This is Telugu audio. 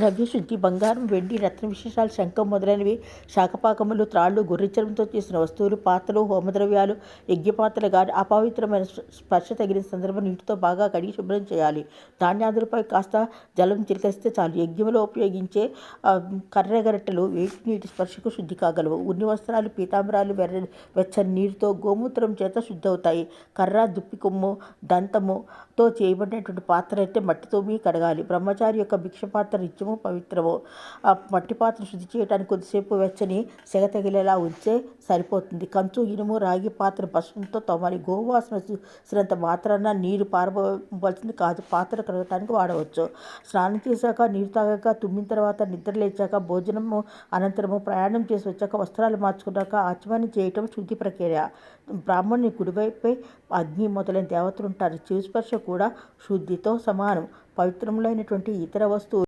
ద్రవ్యశుద్ధి బంగారం వెండి రత్న విశేషాలు శంఖం మొదలైనవి శాకపాకములు త్రాళ్ళు గుర్రిచర్మంతో చేసిన వస్తువులు పాత్రలు హోమద్రవ్యాలు యజ్ఞపాత్రలు కానీ అపవిత్రమైన స్పర్శ తగిలిన సందర్భం నీటితో బాగా కడిగి శుభ్రం చేయాలి. ధాన్యాదులపై కాస్త జలం చిలకరిస్తే చాలు. యజ్ఞంలో ఉపయోగించే ఆ, కర్రగరట్టెలు వేటి నీటి స్పర్శకు శుద్ధి కాగలవు. ఉన్ని వస్త్రాలు పీతాంబరాలు వెర్ర వెచ్చని నీటితో గోమూత్రం చేత శుద్ధి అవుతాయి కర్ర దుప్పి కొమ్ము దంతముతో చేయబడినటువంటి పాత్ర అయితే మట్టితోమి కడగాలి. బ్రహ్మచారి యొక్క భిక్ష పాత్ర నిత్యము పవిత్రము ఆ మట్టి పాత్ర శుద్ధి చేయడానికి కొద్దిసేపు వెచ్చని సెగ తగిలేలా ఉంచే సరిపోతుంది. కంచు ఇనుము రాగి పాత్ర పసుపుతో తోమాలి గోవాసన చూసినంత మాత్రాన నీరు పారబోవలసింది కాదు. పాత్ర కడగటానికి వాడవచ్చు. స్నానం చేశాక నీరు తాగాక తుమ్మిన తర్వాత నిద్ర లేచాక భోజనము అనంతరము ప్రయాణం చేసి వచ్చాక వస్త్రాలు మార్చుకున్నాక ఆచమనం చేయటం శుద్ధి ప్రక్రియ. బ్రాహ్మణుని కుడివైపై అగ్ని మొదలైన దేవతలు ఉంటారు. చెవి స్పర్శ కూడా శుద్ధితో సమానం. పవిత్రములైనటువంటి ఇతర వస్తువులు